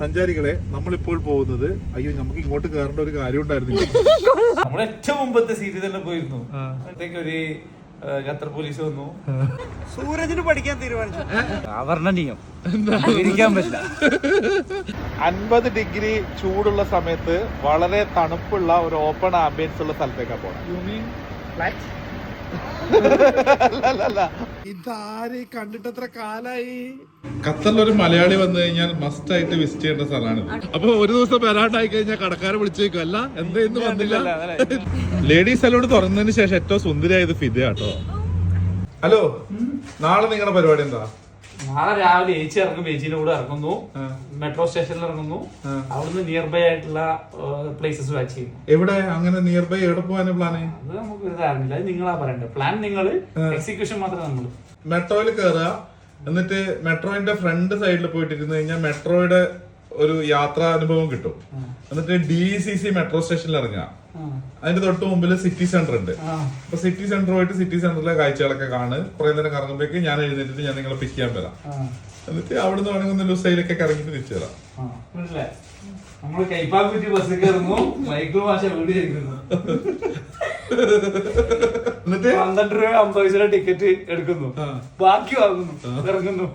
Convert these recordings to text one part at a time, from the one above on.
സഞ്ചാരികളെ നമ്മളിപ്പോൾ പോകുന്നത് അയ്യോ നമുക്ക് ഇങ്ങോട്ട് കയറേണ്ട ഒരു കാര്യം ഉണ്ടായിരുന്നില്ല. നമ്മൾ ഏറ്റവും മുമ്പത്തെ സീറ്റിൽ തന്നെ പോയിരുന്നു. അപ്പോഴത്തേക്ക് ഒരു യാത്ര പോലീസ് വന്നു. സൂരജിന് പഠിക്കാൻ തീരുമാനിച്ചു. അവർണനീയം പറ്റില്ല. അൻപത് ഡിഗ്രി ചൂടുള്ള സമയത്ത് വളരെ തണുപ്പുള്ള ഒരു ഓപ്പൺ ആംബിയൻസ് ഉള്ള സ്ഥലത്തേക്കാണ് പോകണം ഇതാരെ കണ്ടിട്ട് എത്ര കാലായി? ഖത്തറിൽ ഒരു മലയാളി വന്നു കഴിഞ്ഞാൽ മസ്റ്റ് ആയിട്ട് വിസിറ്റ് ചെയ്യേണ്ട സ്ഥലമാണ്. അപ്പൊ ഒരു ദിവസം വരാണ്ടായി കഴിഞ്ഞാൽ കടക്കാരെ വിളിച്ചേക്കും. അല്ല എന്താ ഇന്ന് വന്നില്ല? ലേഡീസ് സലൂൺ തുറന്നതിന് ശേഷം ഏറ്റവും സുന്ദരിയായത് ഫിദ കേട്ടോ ഹലോ നാളെ നിങ്ങളുടെ പരിപാടി എന്താ? നാളെ രാവിലെ ഏച്ചി ഇറങ്ങും ഏച്ചിയുടെ കൂടെ ഇറങ്ങുന്നു. മെട്രോ സ്റ്റേഷനിൽ ഇറങ്ങുന്നു. അവിടുന്ന് നിയർ ബൈ ആയിട്ടുള്ള പ്ലേസസ് വാച്ച് ചെയ്യും. എവിടെ? അങ്ങനെ നിയർ ബൈ എവിടെ പോകാനും പ്ലാൻ അത് നമുക്ക് അത് നിങ്ങളാ പറയണ്ടത്. പ്ലാൻ നിങ്ങൾ എക്സിക്യൂഷൻ മാത്രം നമ്മൾ മെട്രോയിൽ കയറുക എന്നിട്ട് മെട്രോയിന്റെ ഫ്രണ്ട് സൈഡിൽ പോയിട്ട് ഇരുന്ന് കഴിഞ്ഞാൽ മെട്രോയുടെ ഒരു യാത്രാനുഭവം കിട്ടും. എന്നിട്ട് ഡി സി സി മെട്രോ സ്റ്റേഷനിൽ ഇറങ്ങുക അതിന്റെ തൊട്ട് മുമ്പിൽ സിറ്റി സെന്റർ ഉണ്ട്. അപ്പൊ സിറ്റി സെന്റർ പോയിട്ട് സിറ്റി സെന്ററിലെ കാഴ്ചകളൊക്കെ കാണുക കുറെ നേരം കറങ്ങുമ്പോഴേക്ക് ഞാൻ എഴുന്നേറ്റിട്ട് ഞാൻ നിങ്ങളെ പിക്ക് ചെയ്യാൻ വരാം. എന്നിട്ട് അവിടുന്ന് വേണമെങ്കിൽ ഒന്ന് ലുസൈലൊക്കെ കറങ്ങിട്ട് തിരിച്ചു തരാം നമ്മൾ കൈപ്പാക്കുറ്റി ബസ് കയറുന്നു. മൈക്രോ ഭാഷ വീട് കഴിക്കുന്നു എന്നിട്ട് പന്ത്രണ്ട് രൂപ അമ്പത് പൈസയുടെ ടിക്കറ്റ് എടുക്കുന്നു ബാക്കി വാങ്ങുന്നു. ഇറങ്ങുന്നു.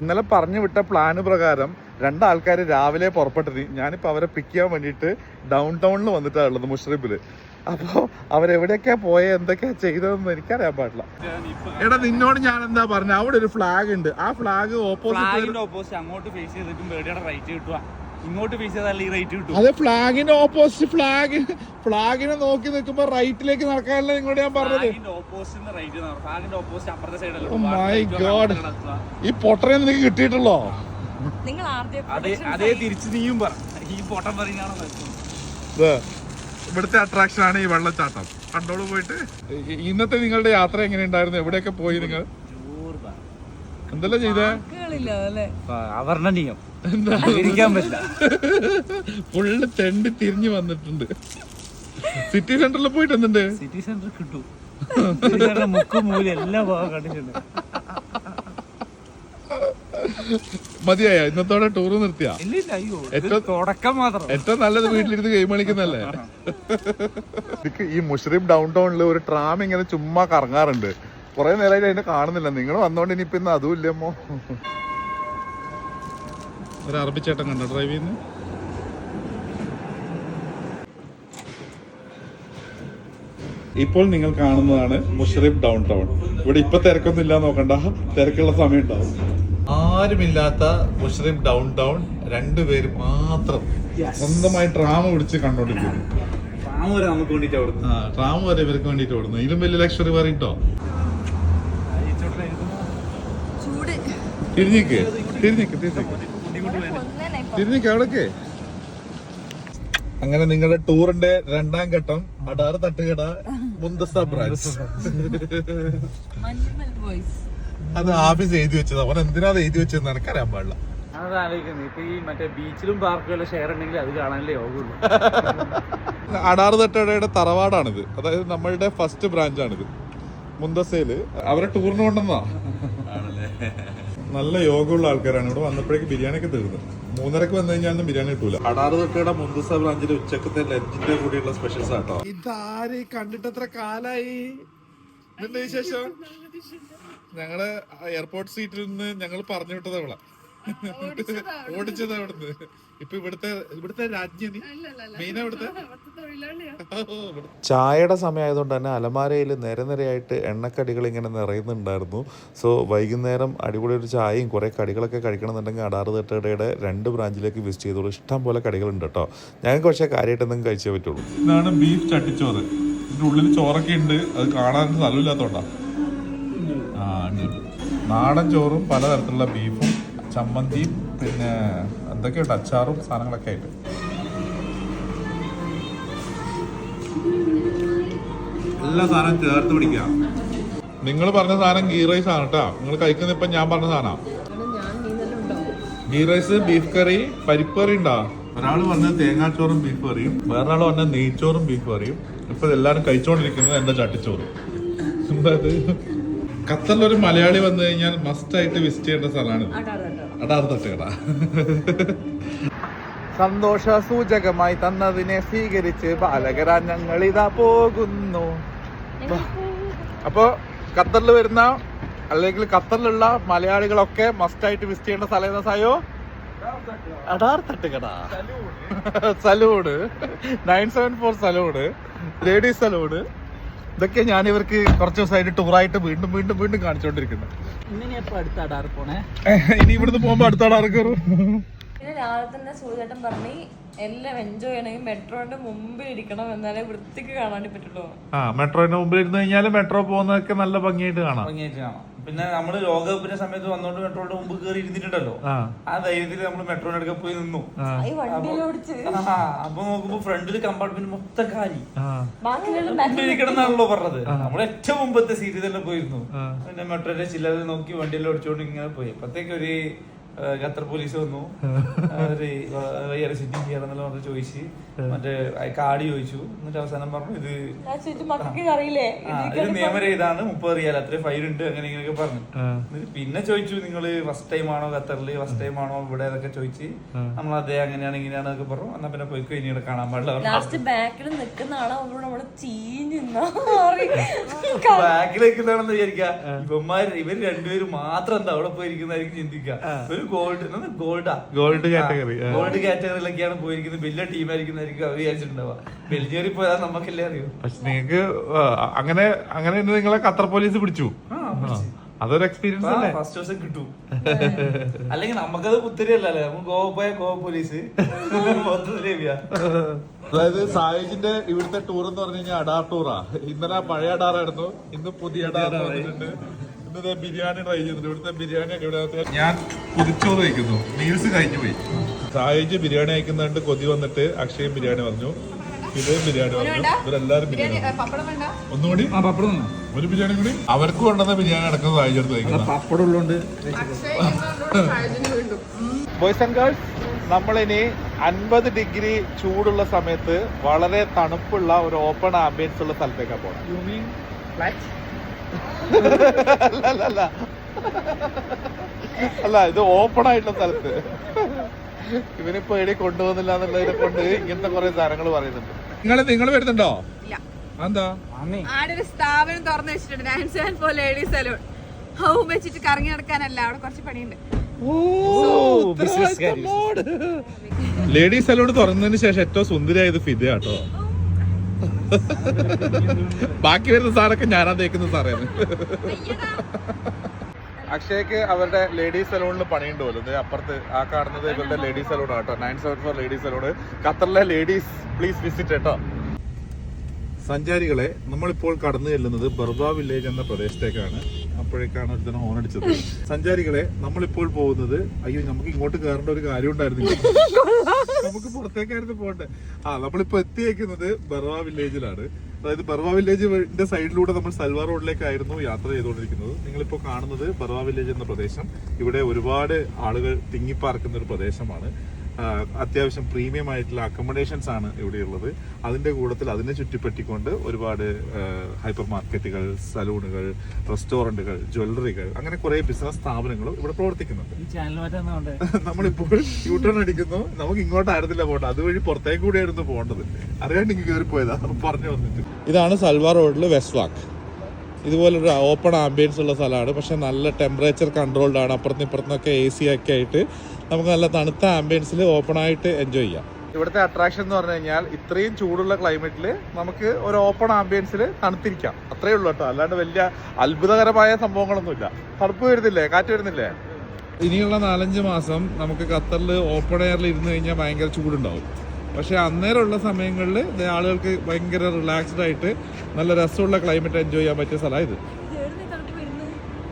ഇന്നലെ പറഞ്ഞു വിട്ട പ്ലാന് പ്രകാരം രണ്ടാൾക്കാർ രാവിലെ പുറപ്പെട്ടത്. ഞാനിപ്പോ അവരെ പിക്ക് ചെയ്യാൻ വേണ്ടിട്ട് ഡൗൺ ടൗണിൽ വന്നിട്ടാണ് ഉള്ളത് മുഷ്രിഫിൽ അപ്പോ അവരെവിടെയൊക്കെയാ പോയ? എന്തൊക്കെയാ ചെയ്തതെന്ന് എനിക്കറിയാൻ പാടില്ല. എടാ നിന്നോട് ഞാൻ എന്താ പറഞ്ഞ? അവിടെ ഒരു ഫ്ലാഗ് ഉണ്ട്. ആ ഫ്ലാഗ് ഓപ്പോസിറ്റ് അങ്ങോട്ട് ഫേസ് ചെയ്തിട്ടും റൈറ്റ് കിട്ടുക ഇങ്ങോട്ട് വീശിയതല്ല ഈ റേറ്റ് കിട്ടും. അത് ഫ്ലാഗിന്റെ ഓപ്പോസിറ്റ് ഫ്ലാഗ് ഫ്ലാഗിനെ നോക്കി നിൽക്കുമ്പോ റൈറ്റിലേക്ക് നടക്കാനല്ല നിങ്ങളോട് ഞാൻ പറഞ്ഞത്? ഫ്ലാഗിന്റെ ഓപ്പോസിറ്റ് റൈറ്റ് ഫ്ലാഗിന്റെ ഓപ്പോസിറ്റ് അപ്പുറത്തെ Oh മൈ ഗോഡ് ഈ പൊട്ടനെ നിനക്ക് കിട്ടിയിട്ടുള്ളോ? നിങ്ങൾ അതേ അതേ തിരിച്ചു നീയും പറ. ഈ ഇവിടുത്തെ അട്രാക്ഷൻ ആണ് ഈ വെള്ളച്ചാട്ടം. കണ്ടോളൂ പോയിട്ട്. ഇന്നത്തെ നിങ്ങളുടെ യാത്ര എങ്ങനെ ഉണ്ടായിരുന്നു? എവിടെയൊക്കെ പോയി നിങ്ങൾ? എന്തെല്ലാം ചെയ്തേ? അവർണനീയം വിവരിക്കാൻ പറ്റില്ല. ഫുള്ള് തെണ്ടി തിരിഞ്ഞു വന്നിട്ടുണ്ട്. സിറ്റി സെന്ററിൽ പോയിട്ട് എന്തുണ്ട് സിറ്റി സെന്റർ കിട്ടും സെന്റർ മൂല എല്ലാ ഭാഗം കണ്ടിട്ടുണ്ട്. മതിയായ? ഇന്നത്തോടെ ടൂർ നിർത്തിയ? ഏറ്റവും- നല്ലത് വീട്ടിലിരുന്ന് ഗെയിം കളിക്കുന്നല്ലേ ഈ മുഷറിഫ് ഡൗൺ ടൗണിൽ ഒരു ട്രാം ഇങ്ങനെ ചുമ്മാ കറങ്ങാറുണ്ട്. കുറെ നേരമായിട്ട് അതിനെ കാണുന്നില്ല. നിങ്ങൾ വന്നോണ്ട് ഇനിയിപ്പോ ഇന്ന് അതും ഇല്ലമ്മോ ഒരു അറബിച്ചേട്ടൻ കണ്ടോ ഡ്രൈവ് ചെയ്യുന്നു? ഇപ്പോൾ നിങ്ങൾ കാണുന്നതാണ് മുഷറിഫ് ഡൗൺ ടൗൺ ഇവിടെ ഇപ്പൊ തിരക്കൊന്നും ഇല്ല നോക്കണ്ട. തിരക്കുള്ള സമയം ഉണ്ടാവും ആരുമില്ലാത്ത മുഷറിഫ് ഡൗൺ ടൗൺ രണ്ടുപേര് മാത്രം സ്വന്തമായി ട്രാമ പിടിച്ച് കണ്ടോണ്ടിരിക്കുന്നു. ട്രാം വരെ നമുക്ക് വേണ്ടിട്ട് അവിടുന്ന്. ആ ട്രാമ വരെ ഇവർക്ക് വേണ്ടിട്ട് ഓടുന്നു. ഇതിലും വലിയ ലക്ഷറി പറയും ചൂട് തിരിഞ്ഞിക്ക് തിരിഞ്ഞിക്ക് തിരിഞ്ഞിക്ക്. തിരിഞ്ഞിക്ക് അവിടേക്ക്. അങ്ങനെ നിങ്ങളുടെ ടൂറിന്റെ രണ്ടാം ഘട്ടം അടാർ തട്ടുകട മുന്തസ ബ്രാഞ്ച്. അത് ആഫീസ് എഴുതി വെച്ചത്. അവൻ എന്തിനാ എഴുതി വെച്ചത് എനിക്കറിയാൻ പാടില്ല. അടാർ ആലോചിക്കുന്നത് ഇപ്പൊ ഈ മറ്റേ ബീച്ചിലും പാർക്കുകളിലും ഷെയർ ഉണ്ടെങ്കിൽ അത് കാണാനല്ലേ യോഗമുള്ളൂ അടാറ് തട്ടടയുടെ തറവാടാണിത്. അതായത് നമ്മളുടെ ഫസ്റ്റ് ബ്രാഞ്ചാണിത് മുന്തസയിൽ അവരെ ടൂറിന് കൊണ്ടുവന്നാ നല്ല യോഗമുള്ള ആൾക്കാരാണ്. ഇവിടെ വന്നപ്പോഴേക്ക് ബിരിയാണി ഒക്കെ തീർന്നു. മൂന്നരക്ക് വന്നു കഴിഞ്ഞാൽ ഒന്നും ബിരിയാണി കിട്ടൂല. അടാറ് തൊട്ടയുടെ മുന്തസ ബ്രാഞ്ചിൽ ഉച്ചക്കത്തെ ലഞ്ചിന്റെ കൂടിയുള്ള സ്പെഷ്യൽസ് ആട്ടോ. ഇതാര് കണ്ടിട്ട് എത്ര കാലായി? ഇതിന്റെ വിശേഷം? ഞങ്ങൾ എയർപോർട്ട് സീറ്റിൽ നിന്ന് ഞങ്ങൾ പറഞ്ഞു വിട്ടത് അവളെ ഓടിച്ചത് അവിടുന്ന്. ഇപ്പൊ ഇവിടുത്തെ ഇവിടുത്തെ രാജ്ഞി മെയിൻ ഇവിടുത്തെ ചായയുടെ സമയമായതുകൊണ്ട് തന്നെ അലമാരയിൽ നിരനിരയായിട്ട് എണ്ണക്കടികൾ ഇങ്ങനെ നിറയുന്നുണ്ടായിരുന്നു. സോ വൈകുന്നേരം അടിപൊളി ഒരു ചായയും കുറേ കടികളൊക്കെ കഴിക്കണമെന്നുണ്ടെങ്കിൽ അടാറ് തട്ടയുടെ രണ്ട് ബ്രാഞ്ചിലേക്ക് വിസിറ്റ് ചെയ്തോളൂ. ഇഷ്ടം പോലെ കടികളുണ്ട് കേട്ടോ. ഞങ്ങൾക്ക് പക്ഷേ കാര്യമായിട്ട് എന്തെങ്കിലും കഴിച്ചേ പറ്റുള്ളൂ. ഇതാണ് ബീഫ് ചട്ടിച്ചോറ്. ഇതിന്റെ ഉള്ളിൽ ചോറൊക്കെ ഉണ്ട്. അത് കാണാൻ സ്ഥലമില്ലാത്തോണ്ടാ. ആ. നാടൻ ചോറും പലതരത്തിലുള്ള ബീഫും ചമ്മന്തിയും പിന്നെ എന്തൊക്കെയുണ്ട്? അച്ചാറും സാധനങ്ങളൊക്കെ ആയിട്ട്. എല്ലാ സാധനം ചേർത്ത് പിടിക്കാം. നിങ്ങൾ പറഞ്ഞ സാധനം ഗീ റൈസ് ആണ് കേട്ടോ. നിങ്ങൾ കഴിക്കുന്ന ഇപ്പൊ ഞാൻ പറഞ്ഞ സാധനം. ഗീ റൈസ് ബീഫ് കറി പരിപ്പ് കറി ഉണ്ടോ? ഒരാൾ പറഞ്ഞ തേങ്ങാച്ചോറും ബീഫ് കറിയും. വേറൊരാൾ പറഞ്ഞ നെയ്ച്ചോറും ബീഫ് കറിയും. ഇപ്പൊ എല്ലാരും കഴിച്ചോണ്ടിരിക്കുന്നത് എന്റെ ചട്ടിച്ചോറ്? എന്താ ഖത്തറിൽ ഒരു മലയാളി വന്നു കഴിഞ്ഞാൽ മസ്റ്റ് ആയിട്ട് വിസിറ്റ് ചെയ്യേണ്ട സ്ഥലമാണ് അടാറ് തട്ടുകട സന്തോഷ സൂചകമായി തന്നതിനെ സ്വീകരിച്ച് ബാലകരാ ഞങ്ങൾ ഇതാ പോകുന്നു അപ്പോ ഖത്തറിൽ വരുന്ന അല്ലെങ്കിൽ ഖത്തറിലുള്ള മലയാളികളൊക്കെ മസ്റ്റ് ആയിട്ട് വിസിറ്റ് ചെയ്യേണ്ട സ്ഥലം ഏതാ സായോ? അടാർ തട്ടുകട. Salon. Nine seven four salon. Ladies salon. ഇതൊക്കെ ഞാൻ ഇവർക്ക് കുറച്ച് ദിവസമായിട്ട് ടൂറായിട്ട് വീണ്ടും വീണ്ടും വീണ്ടും കാണിച്ചുകൊണ്ടിരിക്കുന്നത് ഇനി ഇവിടുന്ന് പോകുമ്പോ അടുത്ത അടാർ കയറും രാവിലെ തന്നെ പറഞ്ഞ് എല്ലാം എൻജോയ് ചെയ്യണമെങ്കിൽ മെട്രോന്റെ മുമ്പിൽ ഇരിക്കണം എന്നാലേ വൃത്തിക്ക് കാണാൻ പറ്റുള്ളൂ. ആ മെട്രോന്റെ മുമ്പിൽ ഇരുന്ന് കഴിഞ്ഞാൽ മെട്രോ പോകുന്നതൊക്കെ നല്ല ഭംഗിയായിട്ട് കാണാം. ഭംഗിയായിട്ട് കാണാം. പിന്നെ നമ്മൾ ലോകകപ്പിന്റെ സമയത്ത് വന്നോണ്ട് മെട്രോയുടെ മുമ്പ് കയറി ഇരുന്നിട്ടുണ്ടല്ലോ. ആ. ധൈര്യത്തിൽ നമ്മൾ മെട്രോയുടെ അടുക്ക പോയി നിന്നു. അപ്പൊ നോക്കുമ്പോ ഫ്രണ്ടിൽ കമ്പാർട്ട്മെന്റ് മൊത്തം കാലി ഇരിക്കണം പറഞ്ഞത്. നമ്മൾ ഏറ്റവും മുമ്പത്തെ സീറ്റ് തന്നെ പോയിരുന്നു. പിന്നെ മെട്രോയുടെ ചില്ലത് നോക്കി വണ്ടിയെല്ലാം ഓടിച്ചുകൊണ്ട് ഇങ്ങനെ പോയി. അപ്പത്തേക്ക് ഒരു ആ, ഖത്തർ പോലീസ് വന്നു. അവർ വയ്യാതെ സിറ്റിംഗ് ചെയ്യാറെന്നെല്ലാം പറഞ്ഞു ചോദിച്ച്. മറ്റേ കാടി കാർഡ് ചോദിച്ചു. എന്നിട്ട് അവസാനം പറഞ്ഞു ഇത് ഇത് നിയമം ഇതാണ് മുപ്പത് റിയാൽ അത്ര ഫൈൻ ഉണ്ട് അങ്ങനെ ഇങ്ങനെയൊക്കെ പറഞ്ഞു. എന്നിട്ട് പിന്നെ ചോദിച്ചു നിങ്ങൾ ഫസ്റ്റ് ടൈം ആണോ ഖത്തറിൽ ഫസ്റ്റ് ടൈം ആണോ ഇവിടെ? എന്നൊക്കെ ചോദിച്ച്. നമ്മൾ അതേ അങ്ങനെയാണ് ഇങ്ങനെയാണ് എന്നൊക്കെ പറഞ്ഞു. എന്നാ പിന്നെ പോയിക്കോ ഇനി ഇവിടെ കാണാൻ പാടില്ല ലാസ്റ്റ് ബാക്കിൽ നിൽക്കുന്ന ആളെ നമ്മളോട് നമ്മൾ ചീഞ്ഞു ബാക്കിലേക്ക് എന്താണെന്ന് വിചാരിക്കുക. ഇവന്മാർ ഇവർ രണ്ടുപേരും മാത്രം എന്താ അവിടെ പോയിരിക്കുന്നതായിരിക്കും ചിന്തിക്കുക. ഒരു ഗോൾഡ് ഗോൾഡാ ഗോൾഡ് കാറ്റഗറി ഗോൾഡ് കാറ്റഗറിയിലൊക്കെയാണ് പോയിരിക്കുന്നത്. വലിയ ടീമായിരിക്കുന്നതായിരിക്കും അവർ വിചാരിച്ചിട്ടുണ്ടാവുക. ബെൽജിയറിൽ പോയാൽ നമുക്കല്ലേ അറിയൂ. പക്ഷെ നിങ്ങക്ക് അങ്ങനെ അങ്ങനെ നിങ്ങളെ ഖത്തർ പോലീസ് പിടിച്ചു. അതൊരു എക്സ്പീരിയൻസ് അല്ലേ? ഫസ്റ്റ് ദിവസം കിട്ടും. അല്ലെങ്കിൽ നമുക്കത് കുത്തിരിയല്ലേ നമുക്ക് ഗോവ പോയ ഗോവ പോലീസ് അതായത് സായിജിന്റെ ഇവിടുത്തെ ടൂർ എന്ന് പറഞ്ഞു കഴിഞ്ഞാൽ അഡാർ ടൂറാ ഇന്നലെ പഴയ അഡാറായിരുന്നു ഇന്ന് പുതിയ അഡാർ വന്നിട്ടുണ്ട് ഇന്ന് ദേ ബിരിയാണി ട്രൈ ചെയ്തിട്ടുണ്ട്. ഇവിടുത്തെ ബിരിയാണി ഇവിടെ ഞാൻ കുതിച്ചോറ് കഴിക്കുന്നു മീൽസ് കഴിഞ്ഞു പോയി. സായിജ് ബിരിയാണി അയക്കുന്നുണ്ട് കൊതി വന്നിട്ട് അക്ഷയ ബിരിയാണി പറഞ്ഞു ഇതേ ബിരിയാണി പറഞ്ഞു ഇവരെല്ലാരും ബിരിയാണി. ഒന്നുകൂടി? ഒരു ബിരിയാണി കൂടി? അവർക്ക് കൊണ്ടുവന്ന ബിരിയാണി അടക്കം സായുജ് എടുത്ത് കഴിക്കുന്നത് പപ്പടം ഉള്ളതുകൊണ്ട് ബോയ്സ് ആൻഡ് ഗേൾസ് നമ്മളിനി അൻപത് ഡിഗ്രി ചൂടുള്ള സമയത്ത് വളരെ തണുപ്പുള്ള ഒരു ഓപ്പൺ ആംബിയൻസ് ഉള്ള സ്ഥലത്തേക്കാണ് പോകണം അല്ല അല്ല ഇത് ഓപ്പൺ ആയിട്ടുള്ള സ്ഥലത്ത്. ഇവനിപ്പോ എടി കൊണ്ടുപോകുന്നില്ല എന്നുള്ളതിനെ കൊണ്ട് ഇങ്ങനത്തെ കുറെ സാധനങ്ങൾ പറയുന്നുണ്ട്. നിങ്ങൾ നിങ്ങൾ വരുന്നുണ്ടോ? എന്താ ആടെ ഒരു സ്ഥാപനം തുറന്നു വെച്ചിട്ടുണ്ട്. Dance and four ladies salon home വെച്ചിട്ട് കറങ്ങി നടക്കാനല്ല അവിടെ കുറച്ച് പണിയുണ്ട്. ലേഡീസ് സലൂൺ തുറന്നതിന് ശേഷം ഏറ്റവും സുന്ദരിയായത് ഫിദ കേട്ടോ ബാക്കി വരുന്ന സാറൊക്കെ ഞാനാ തേക്കുന്ന സാറേ. അക്ഷയ്ക്ക് അവരുടെ ലേഡീസ് സലൂണിൽ പണിയുണ്ട് പോലും അപ്പുറത്ത് ആ കാണുന്നത് ഇവരുടെ ലേഡീസ് സലൂൺ കേട്ടോ. Nine seven four ladies salon ഖത്തറിലെ ലേഡീസ് പ്ലീസ് വിസിറ്റ് കേട്ടോ. സഞ്ചാരികളെ നമ്മളിപ്പോൾ കടന്നു ചെല്ലുന്നത് ബർബ വില്ലേജ് എന്ന പ്രദേശത്തേക്കാണ്. അപ്പോഴേക്കാണ് ഒരുത്തന ഹോൺ അടിച്ചത്. സഞ്ചാരികളെ നമ്മളിപ്പോൾ പോകുന്നത് അയ്യോ നമുക്ക് ഇങ്ങോട്ട് കയറേണ്ട ഒരു കാര്യം ഉണ്ടായിരുന്നില്ല നമുക്ക് പുറത്തേക്കായിരുന്നു പോകണ്ടേ. ആ നമ്മളിപ്പോ എത്തിയേക്കുന്നത് ബർവ വില്ലേജിലാണ്. അതായത് ബർവ വില്ലേജിന്റെ സൈഡിലൂടെ നമ്മൾ സൽവാർ റോഡിലേക്കായിരുന്നു യാത്ര ചെയ്തുകൊണ്ടിരിക്കുന്നത്. നിങ്ങളിപ്പോൾ കാണുന്നത് ബർവ വില്ലേജ് എന്ന പ്രദേശം. ഇവിടെ ഒരുപാട് ആളുകൾ തിങ്ങിപ്പാർക്കുന്ന ഒരു പ്രദേശമാണ്. അത്യാവശ്യം പ്രീമിയം ആയിട്ടുള്ള അക്കോമഡേഷൻസ് ആണ് ഇവിടെയുള്ളത്. അതിന്റെ കൂടത്തിൽ അതിനെ ചുറ്റിപ്പറ്റിക്കൊണ്ട് ഒരുപാട് ഹൈപ്പർ മാർക്കറ്റുകൾ സലൂണുകൾ റെസ്റ്റോറന്റുകൾ ജ്വല്ലറികൾ അങ്ങനെ കുറെ ബിസിനസ് സ്ഥാപനങ്ങളും ഇവിടെ പ്രവർത്തിക്കുന്നുണ്ട്. ഈ ചാനൽ മാറ്റാന്നുണ്ട് നമ്മളിപ്പോൾ യൂട്ടേൺ അടിക്കുന്നു. നമുക്ക് ഇങ്ങോട്ട് ഇങ്ങോട്ടായിരുന്നില്ല പോകേണ്ടത്. അതുവഴി പുറത്തേക്ക് കൂടിയായിരുന്നു പോകേണ്ടത്. അറിയാണ്ട് ഇങ്ങനെ കയറി പോയതാ പറഞ്ഞു വന്നിട്ട്. ഇതാണ് സൽവാർ റോഡിലെ വെസ്റ്റ് വാക്ക് ഇതുപോലൊരു ഓപ്പൺ ആംബിയൻസ് ഉള്ള സ്ഥലമാണ്. പക്ഷേ നല്ല ടെമ്പറേച്ചർ കൺട്രോൾഡ് ആണ്. അപ്പുറത്തും ഇപ്പുറത്തുനിന്നൊക്കെ എ സി ഒക്കെ ആയിട്ട് നമുക്ക് നല്ല തണുത്ത ആംബിയൻസിൽ ഓപ്പൺ ആയിട്ട് എൻജോയ് ചെയ്യാം. ഇവിടുത്തെ അട്രാക്ഷൻ എന്ന് പറഞ്ഞു കഴിഞ്ഞാൽ ഇത്രയും ചൂടുള്ള ക്ലൈമറ്റിൽ നമുക്ക് ഒരു ഓപ്പൺ ആംബിയൻസിൽ തണുത്തിരിക്കാം. അത്രയേ ഉള്ളൂ കേട്ടോ. അല്ലാണ്ട് വലിയ അത്ഭുതകരമായ സംഭവങ്ങളൊന്നുമില്ല. തണുപ്പ് വരുന്നില്ലേ? കാറ്റ് വരുന്നില്ലേ? ഇനിയുള്ള നാലഞ്ച് മാസം നമുക്ക് ഖത്തറിൽ ഓപ്പൺ എയറിൽ ഇരുന്ന് കഴിഞ്ഞാൽ ഭയങ്കര ചൂടുണ്ടാവും. പക്ഷെ അന്നേരമുള്ള സമയങ്ങളിൽ ഇത് ആളുകൾക്ക് ഭയങ്കര റിലാക്സ്ഡ് ആയിട്ട് നല്ല രസമുള്ള ക്ലൈമറ്റ് എൻജോയ് ചെയ്യാൻ പറ്റിയ സ്ഥലമാണ് ഇത്.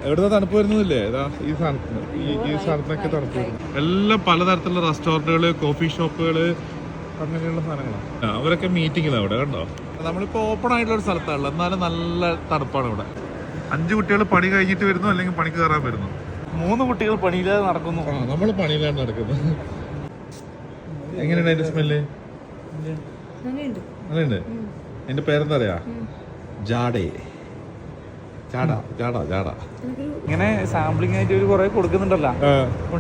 എവിടുന്ന തണുപ്പ് വരുന്നില്ലേ ഇതാ ഈ സ്ഥലത്ത് ഈ ഈ സാധനത്തിനൊക്കെ തണുപ്പ് വരുന്നു. എല്ലാം പലതരത്തിലുള്ള റെസ്റ്റോറന്റുകൾ കോഫി ഷോപ്പുകൾ അങ്ങനെയുള്ള സാധനങ്ങളാണ് അവരൊക്കെ മീറ്റിങ്ങിലാണ് അവിടെ കണ്ടോ? നമ്മളിപ്പോ ഓപ്പൺ ആയിട്ടുള്ള ഒരു സ്ഥലത്താണല്ലോ എന്നാലും നല്ല തണുപ്പാണ് ഇവിടെ. അഞ്ച് കുട്ടികൾ പണി കഴിഞ്ഞിട്ട് വരുന്നു അല്ലെങ്കിൽ പണിക്ക് കയറാൻ വരുന്നു. മൂന്ന് കുട്ടികൾ പണിയില്ലാതെ നടക്കുന്നു. നമ്മൾ പണിയിലാണ് നടക്കുന്നത് എങ്ങനെയുണ്ട് അതിന്റെ സ്മെല്ല്? നല്ലുണ്ട് എന്റെ പേരെന്താ അറിയാ? ജാഡേ. ചാടാ ചാടാ ചാടാ ഇങ്ങനെ സാമ്പിളിംഗ് ആയിട്ട് ഒരു കുറെ കൊടുക്കുന്നുണ്ടല്ലോ.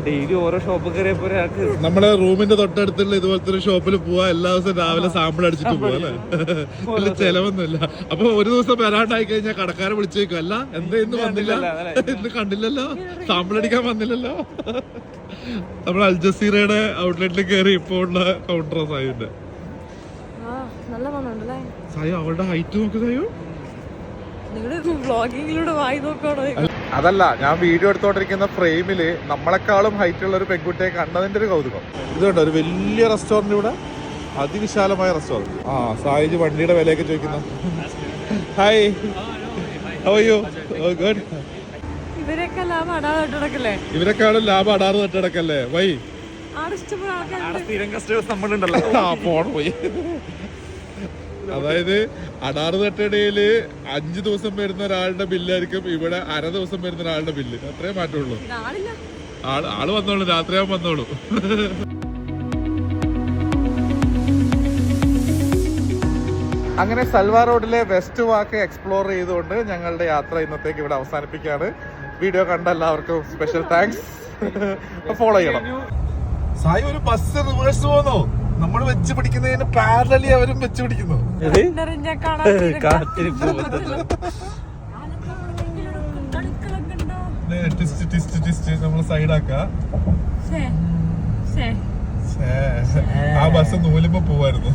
ഡെയിലി ഓരോ ഷോപ്പ് കയറിയപ്പോ ഒരാൾക്ക് നമ്മൾ റൂമിന്റെ തൊട്ടടുത്തുള്ള ഇതുപോലത്തെ ഒരു ഷോപ്പിൽ പോവാ. എല്ലാ ദിവസവും രാവിലെ സാമ്പിൾ അടിച്ചിട്ട് പോവാ അല്ലേ? വലിയ ചെലവൊന്നുമില്ല. അപ്പൊ ഒരു ദിവസം വരാണ്ടായി കഴിഞ്ഞാൽ കടക്കാരെ വിളിച്ചേക്കും അല്ല എന്താ ഇന്ന് വന്നില്ല? ഇന്ന് കണ്ടില്ലല്ലോ? സാമ്പിൾ അടിക്കാൻ വന്നില്ലല്ലോ? നമ്മൾ അൽജസീറയുടെ ഔട്ട്ലെറ്റിൽ കയറി ഇപ്പോൾ ഉള്ള കൗണ്ടറാ സായുന്റെ ആ നല്ല മണ്ണുണ്ടല്ലേ സായു അവളുടെ ഹൈറ്റ് നോക്ക് സായു. വ്ളോഗിങ്ങിലൂടെ വായി നോക്കണോ അതല്ല ഞാൻ വീഡിയോ എടുത്തോണ്ടിരിക്കുന്ന ഫ്രെയിമിൽ നമ്മളെക്കാളും ഹൈറ്റ് ഉള്ള ഒരു പെൺകുട്ടിയെ കണ്ടതിന്റെ ഒരു കൗതുകം. ഇത് കണ്ടോ ഒരു വലിയ റെസ്റ്റോറന്റ് ഇവിടെ. അതിവിശാലമായ റെസ്റ്റോറന്റ് ആ സായിജ് വണ്ടിയുടെ വിലയൊക്കെ ചോദിക്കുന്നു. ഹായ് അയ്യോ ഗുഡ് ഇവരെക്കാളും ലാഭം അടാറ് തട്ടിടക്കല്ലേ വൈ. അതായത് അടാറ് തട്ടടയിൽ അഞ്ചു ദിവസം വരുന്ന ഒരാളുടെ ബില്ലായിരിക്കും ഇവിടെ അര ദിവസം വരുന്ന ഒരാളുടെ ബില്ല്. അത്രേ മാറ്റമുള്ളൂ. ആളില്ല. ആൾ ആൾ വന്നോളൂ രാത്രിയാവും വന്നോളൂ. അങ്ങനെ സൽവാർ റോഡിലെ വെസ്റ്റ് വാക്ക് എക്സ്പ്ലോർ ചെയ്തുകൊണ്ട് ഞങ്ങളുടെ യാത്ര ഇന്നത്തേക്ക് ഇവിടെ അവസാനിപ്പിക്കുകയാണ്. വീഡിയോ കണ്ട എല്ലാവർക്കും സ്പെഷ്യൽ താങ്ക്സ് ഫോളോ ചെയ്യണം. സായി ഒരു ബസ് റിവേഴ്സ് പോന്നോ? നമ്മൾ വെച്ച് പിടിക്കുന്നതിന് പാരലി അവരും വെച്ച് പിടിക്കുന്നു. നമ്മൾ സൈഡാക്ക ആ ബസ് നൂലുമ്പോ പോവായിരുന്നു.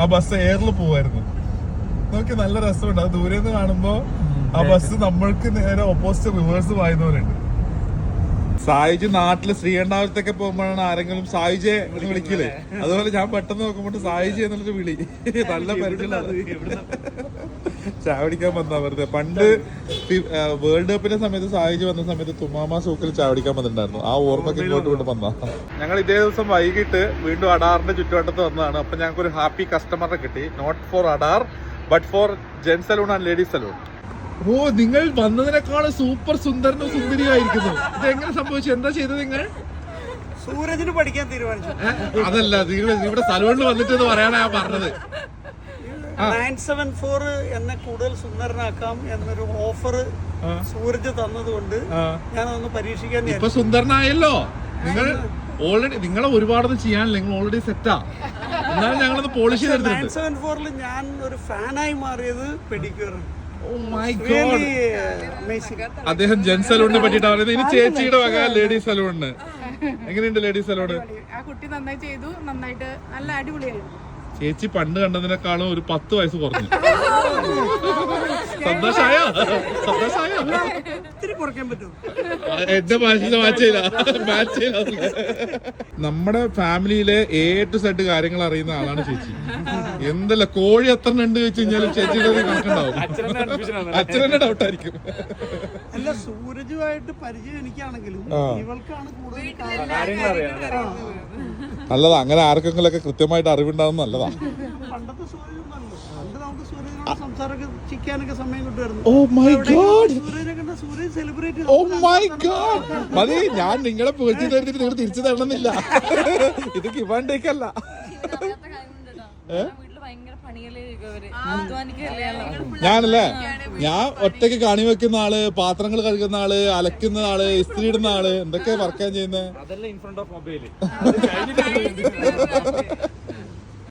ആ ബസ് എയറിൽ പോവായിരുന്നു. നോക്കി നല്ല രസമുണ്ട്. അത് ദൂരെ നിന്ന് കാണുമ്പോ ആ ബസ് നമ്മൾക്ക് നേരെ ഓപ്പോസിറ്റ് റിവേഴ്സ് പായുന്നവരുണ്ട് സായിജ് നാട്ടിൽ ശ്രീകണ്ഠാപുരത്തൊക്കെ പോകുമ്പോഴാണ് ആരെങ്കിലും സായിജെ എന്ന് വിളിക്കില്ലേ? അതുപോലെ ഞാൻ പെട്ടെന്ന് നോക്കുമ്പോൾ സായുജ് എന്നുള്ളൊരു വിളി. നല്ല പരിചയമുള്ള ചാവടിക്കാൻ വന്നാ വെറുതെ. പണ്ട് വേൾഡ് കപ്പിന്റെ സമയത്ത് സായിജ് വന്ന സമയത്ത് തുമാമ സൂക്കിൽ ചാവടിക്കാൻ വന്നിട്ടുണ്ടായിരുന്നു. ആ ഓർമ്മക്ക് ഇങ്ങോട്ട് കൊണ്ട് വന്നാ. ഞങ്ങൾ ഇതേ ദിവസം വൈകിട്ട് വീണ്ടും അഡാറിന്റെ ചുറ്റുവട്ടത്ത് വന്നതാണ്. അപ്പൊ ഞങ്ങൾക്ക് ഒരു ഹാപ്പി കസ്റ്റമറെ കിട്ടി. Not for Adaar but for gent salon and ladies salon ഓ നിങ്ങൾ വന്നതിനേക്കാളും സൂപ്പർ സുന്ദരനും സുന്ദരിയായിരിക്കുന്നു ഇത് എങ്ങനെ സംഭവിച്ചു? എന്താ ചെയ്തത് നിങ്ങൾ? സൂരജിന് പഠിക്കാൻ തീരുമാനിച്ചു. അതല്ല നിങ്ങൾ ഇവിടെ സലൂണിൽ വന്നിട്ട് എന്ന് പറയാനാ ഞാൻ പറഞ്ഞത്. നയൻ സെവൻ ഫോർ എന്നെ കൂടുതൽ സുന്ദരനാക്കാം എന്നൊരു ഓഫർ സൂരജ് തന്നതുകൊണ്ട് ഞാനതൊന്ന് പരീക്ഷിക്കാൻ. ഇപ്പൊ സുന്ദരനായല്ലോ. നിങ്ങൾ ഓൾറെഡി നിങ്ങളെ ഒരുപാടൊന്നും ചെയ്യാനില്ല. നിങ്ങൾ ഓൾറെഡി സെറ്റാ എന്നാലും ഞങ്ങളത് പോളിഷ് നയൻ ചെയ്തെടുത്തിട്ടുണ്ട്. സെവൻ ഫോറിൽ ഞാൻ ഒരു ഫാനായി മാറിയത് പെഡിക്യൂർ Oh. അദ്ദേഹം ജെന്റ് സലൂണിനെ പറ്റിട്ടാ പറയുന്നത് ഇനി ചേച്ചിയുടെ വക ലേഡീസ് സലൂണിന്. എങ്ങനെയുണ്ട് ലേഡീസ് സലൂണ്? ആ കുട്ടി നന്നായി ചെയ്തു. നന്നായിട്ട് നല്ല അടിപൊളിയായിരുന്നു. ചേച്ചി പണ്ട് കണ്ടതിനേക്കാളും ഒരു പത്ത് വയസ്സ് കുറഞ്ഞു. സന്തോഷായോ? സന്തോഷായോ? എന്റെ മാച്ചിന്റെ മാച്ച് ചെയ്ത. മാച്ച് ചെയ്ത. നമ്മുടെ ഫാമിലിയിലെ എ ടു സെഡ് കാര്യങ്ങൾ അറിയുന്ന ആളാണ് ചേച്ചി. എന്തല്ല കോഴി എത്ര ഉണ്ട് വെച്ച് കഴിഞ്ഞാലും ചേച്ചിയുടെ കണക്കുണ്ടാവും അച്ഛനെ ഡൗട്ട് ആയിരിക്കും. അല്ല സൂരജുമായിട്ട് പരിചയം എനിക്കാണെങ്കിലും. ഇവൾക്കാണ് കൂടുതൽ കാര്യങ്ങൾ നല്ലതാ. അങ്ങനെ ആർക്കെങ്കിലും ഒക്കെ കൃത്യമായിട്ട് അറിവുണ്ടാവുന്ന നല്ലതാ. മൈ ഗോഡ് മതി ഞാൻ നിങ്ങളെ തരുന്നിട്ട് നിങ്ങൾ തിരിച്ചു തരണമെന്നില്ല. ഇത് ഭയങ്കര പണിയല്ലേ ഇവർ അധ്വാനിക്കല്ലേ ഞാനല്ലേ ഞാൻ ഒറ്റയ്ക്ക് കണി വെക്കുന്ന ആൾ പാത്രങ്ങൾ കഴുകുന്ന ആൾ അലക്കുന്ന ആൾ ഇസ്ത്രി ഇടുന്ന ആൾ എന്തൊക്കെ വർക്കാൻ ചെയ്യുന്നത്